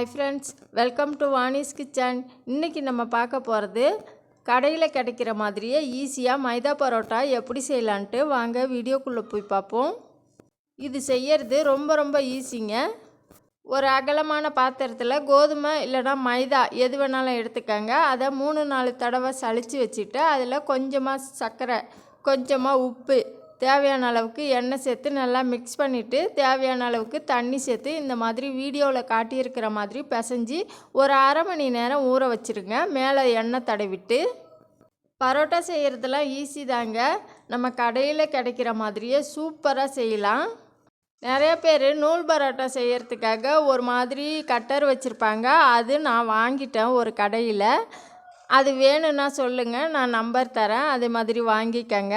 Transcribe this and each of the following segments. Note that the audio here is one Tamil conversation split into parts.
Hi friends welcome to Vani's kitchen இன்றைக்கி நம்ம பார்க்க போகிறது கடையில் கிடைக்கிற மாதிரியே ஈஸியாக மைதா பரோட்டா எப்படி செய்யலான்ட்டு வாங்க வீடியோக்குள்ளே போய் பார்ப்போம். இது செய்யறது ரொம்ப ரொம்ப ஈஸிங்க ஒரு அகலமான பாத்திரத்தில் கோதுமை இல்லைன்னா மைதா எது வேணாலும் எடுத்துக்கங்க. அதை மூணு நாலு தடவை சளிச்சு வச்சுட்டு அதில் கொஞ்சமாக சர்க்கரை கொஞ்சமாக உப்பு தேவையான அளவுக்கு எண்ணெய் சேர்த்து நல்லா மிக்ஸ் பண்ணிவிட்டு தேவையான அளவுக்கு தண்ணி சேர்த்து இந்த மாதிரி வீடியோவில் காட்டியிருக்கிற மாதிரி பிசைஞ்சு ஒரு அரை மணி நேரம் ஊற வச்சுருங்க. மேலே எண்ணெய் தடவிட்டு பரோட்டா செய்கிறதுலாம் ஈஸி தாங்க. நம்ம கடையில் கிடைக்கிற மாதிரியே சூப்பராக செய்யலாம். நிறைய பேர் நூல் பரோட்டா செய்கிறதுக்காக ஒரு மாதிரி கட்டர் வச்சுருப்பாங்க. அது நான் வாங்கிட்டேன் ஒரு கடையில். அது வேணும்னா சொல்லுங்கள் நான் நம்பர் தரேன். அதே மாதிரி வாங்கிக்கங்க.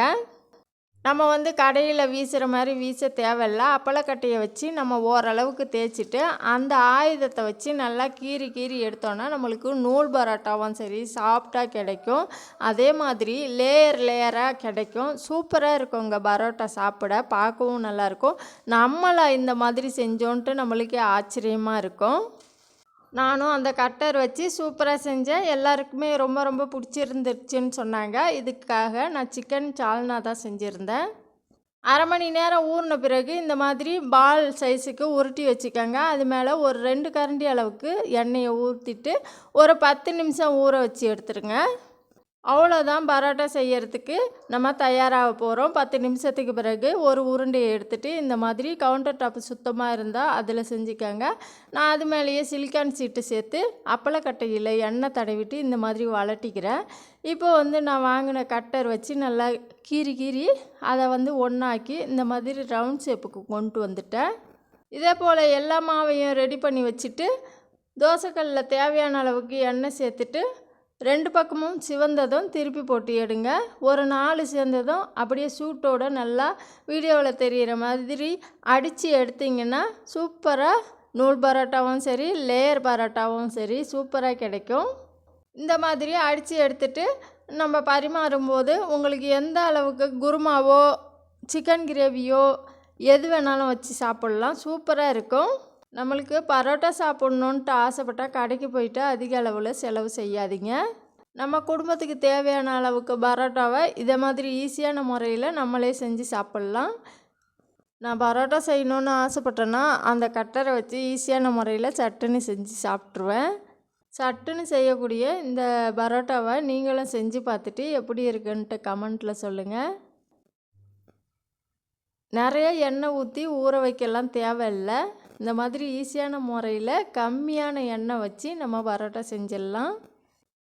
நம்ம வந்து கடையில் வீசுகிற மாதிரி வீச தேவையில்ல. அப்பளக்கட்டையை வச்சு நம்ம ஓரளவுக்கு தேய்ச்சிட்டு அந்த ஆயுதத்தை வச்சு நல்லா கீறி கீறி எடுத்தோன்னா நம்மளுக்கு நூல் பரோட்டாவும் சரி சாஃப்டாக கிடைக்கும். அதே மாதிரி லேயர் லேயராக கிடைக்கும். சூப்பராக இருக்குங்க பரோட்டா சாப்பிட. பார்க்கவும் நல்லாயிருக்கும் நம்மளை இந்த மாதிரி செஞ்சோன்ட்டு நம்மளுக்கே ஆச்சரியமாக இருக்கும். நானும் அந்த கட்டர் வச்சு சூப்பராக செஞ்சேன். எல்லாருக்குமே ரொம்ப ரொம்ப பிடிச்சிருந்துருச்சுன்னு சொன்னாங்க. இதுக்காக நான் சிக்கன் சால்னா தான் செஞ்சுருந்தேன். அரை மணி நேரம் ஊறின பிறகு இந்த மாதிரி பால் சைஸுக்கு உருட்டி வச்சுக்கோங்க. அது மேலே ஒரு ரெண்டு கரண்டி அளவுக்கு எண்ணெயை ஊற்றிட்டு ஒரு பத்து நிமிஷம் ஊற வச்சு எடுத்துருங்க. அவ்வளோதான் பரோட்டா செய்யறதுக்கு நம்ம தயாராக போகிறோம் பத்து நிமிஷத்துக்கு பிறகு ஒரு உருண்டையை எடுத்துகிட்டு இந்த மாதிரி கவுண்டர் டாப்பு சுத்தமாக இருந்தால் அதில் செஞ்சுக்கோங்க. நான் அது மேலேயே சிலிக்கான் சீட்டு சேர்த்து அப்பளக்கட்டையில் எண்ணெய் தடவிட்டு இந்த மாதிரி வளட்டிக்கிறேன் இப்போ வந்து நான் வாங்கின கட்டர் வச்சு நல்லா கீறி கீறி அதை வந்து ஒன்றாக்கி இந்த மாதிரி ரவுண்ட் ஷேப்புக்கு கொண்டு வந்துட்டேன். இதே போல் எல்லா மாவையும் ரெடி பண்ணி வச்சுட்டு தோசைக்கல்லில் தேவையான அளவுக்கு எண்ணெய் சேர்த்துட்டு ரெண்டு பக்கமும் சிவந்ததும் திருப்பி போட்டு எடுங்க ஒரு நாலு சேர்ந்ததும் அப்படியே சூட்டோட நல்லா வீடியோவில் தெரிகிற மாதிரி அடித்து எடுத்திங்கன்னா சூப்பராக நூல் பரோட்டாவும் சரி லேயர் பரோட்டாவும் சரி சூப்பராக கிடைக்கும். இந்த மாதிரி அடித்து எடுத்துட்டு நம்ம பரிமாறும்போது உங்களுக்கு எந்த அளவுக்கு குருமாவோ சிக்கன் கிரேவியோ எது வேணாலும் வச்சு சாப்பிட்லாம். சூப்பராக இருக்கும். நம்மளுக்கு பரோட்டா சாப்பிட்ணுன்ட்டு ஆசைப்பட்டால் கடைக்கு போயிட்டு அதிக அளவில் செலவு செய்யாதீங்க. நம்ம குடும்பத்துக்கு தேவையான அளவுக்கு பரோட்டாவை இதே மாதிரி ஈஸியான முறையில் நம்மளே செஞ்சு சாப்பிட்லாம். நான் பரோட்டா செய்யணுன்னு ஆசைப்பட்டேன்னா அந்த கட்டரை வச்சு ஈஸியான முறையில் சட்டுன்னு செஞ்சு சாப்பிட்ருவேன் சட்டுன்னு செய்யக்கூடிய இந்த பரோட்டாவை நீங்களும் செஞ்சு பார்த்துட்டு எப்படி இருக்குன்ட்டு கமெண்ட்டில் சொல்லுங்கள் நிறைய எண்ணெய் ஊற்றி ஊற வைக்கலாம் தேவையில்லை. இந்த மாதிரி ஈஸியான முறையில் கம்மியான எண்ணெய் வச்சு நம்ம பரோட்டா செஞ்சிடலாம்.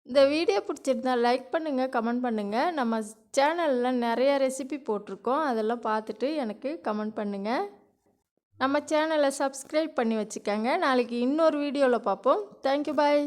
இந்த வீடியோ பிடிச்சிருந்தா லைக் பண்ணுங்கள் கமெண்ட் பண்ணுங்கள் நம்ம சேனலில் நிறைய ரெசிபி போட்டிருக்கோம். அதெல்லாம் பார்த்துட்டு எனக்கு கமெண்ட் பண்ணுங்கள் நம்ம சேனலை சப்ஸ்கிரைப் பண்ணி வச்சுக்கோங்க. நாளைக்கு இன்னொரு வீடியோவில் பார்ப்போம். Thank you bye